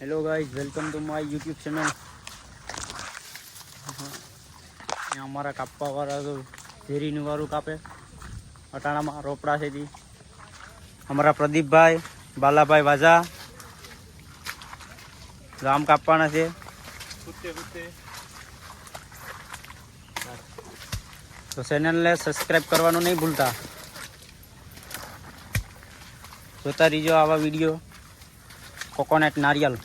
Guys welcome to my YouTube channel અમારા કાપવાવાળા તો ઝેરીનું વાળું કાપે અટાણામાં રોપડા છે તી અમારા પ્રદીપભાઈ બાલાભાઈ વાઝા રામ કાપવાના છે તો ચેનલને સબસ્ક્રાઈબ કરવાનું નહીં ભૂલતા જોતા રહીજો આવા વીડિયો કોકોનટ નારિયેલ.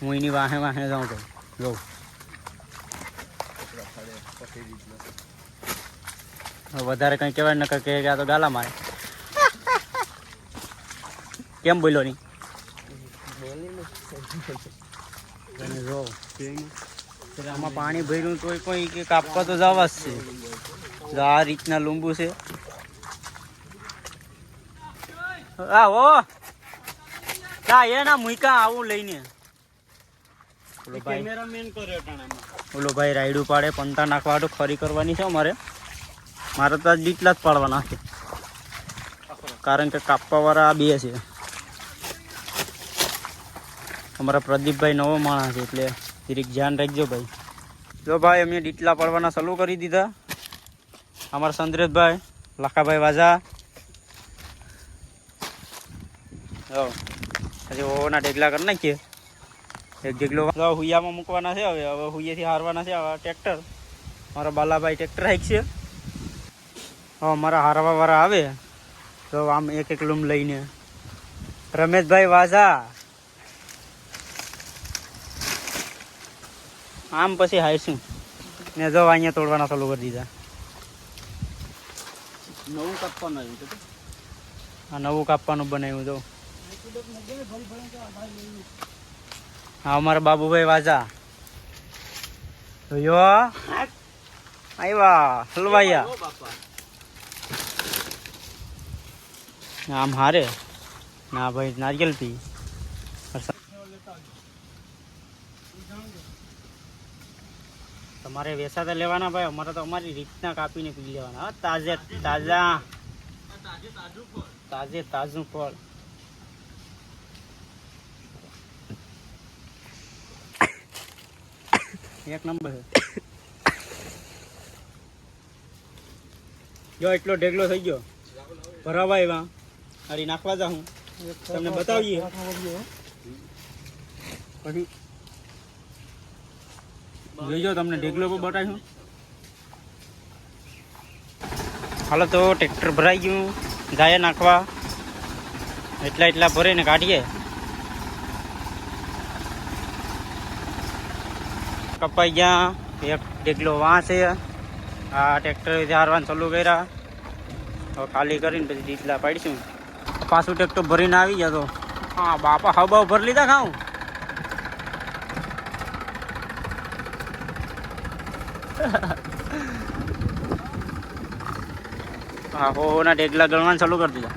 હું એની વાહે વાહે જાઉં તો જોઉં વધારે કંઈ કહેવાય નકર કે આ તો ગાલા મારે કેમ બોલ્યો નહીં? જો આમાં પાણી ભર્યું તોય કોઈ કે કાપવા તો જવા જ છે. આ રીતના લીંબુ છે. આ ઓ કા એ ના મુઈકા આવું લઈને. ઓલો ભાઈ. કેમેરામેન ઓલો ભાઈ રાયડું પાડે પંતા નાખવા તો ખરી કરવાની છે અમારે. મારે તો આજ લીટલા જ પાડવાના છે. કારણ કે કાપવાવાળા આ બે છે. અમારા પ્રદીપભાઈ નવો માણસ છે એટલે જરીક ધ્યાન રાખજો ભાઈ. જો ભાઈ અમે ડીટલા પાડવાના ચાલુ કરી દીધા. અમારા સંદ્રેશભાઈ લાખાભાઈ વાઝા. હજી ઓના ઢેગલા કરી નાખીએ. એક ઢેગલો હુયામાં મૂકવાના છે હવે. હવે હુયેથી હારવાના છે હવે ટ્રેક્ટર. મારા બાલાભાઈ ટ્રેક્ટર હાઈક છે હવે મારા હારવાવાળા આવે. તો આમ એક એક લૂમ લઈને. રમેશભાઈ વાઝા. આમ પછી હાઈશું ને જો અહીંયા તોડવાના ચાલુ કરી દીધા. નવું કાપવાનું આવ્યું તો? આ નવું કાપવાનું બનાવ્યું તો હા અમારા બાબુભાઈ વાજા. જોયો આવ્યા હલવાયા. આમ હારે. ના ભાઈ નારિયેલ પી તમારે વેસાતા લેવાના ભાઈ અમારે તો અમારી રીતના કાપીને પી લેવાના. તાજે તાજા. તાજે તાજું ફળ. એક નંબર છે. જો એટલો ઢેગલો થઈ ગયો. ભરાવા એવા અરે નાખવા જા હું તમને બતાવીએ. પછી જોઈજો, તમને પણ બતાવીશું હાલો તો ટ્રેક્ટર ભરાઈ ગયું જાય નાખવા. એટલા એટલા ભરીને કાઢીએ. કપાઈ ગયા, એક ઢેગલો વાંચે આ ટ્રેક્ટર હારવાન ચાલુ કર્યા. હવે ખાલી કરીને પછી ડીટલા પાડીશું. પાછું ટ્રેક્ટર ભરીને આવી ગયા તો. હા, બાપા હબાવ ભરી લીધા ખાઉં. હા હો ના ઢેગલા ગણવાનું ચાલુ કરી દીધા.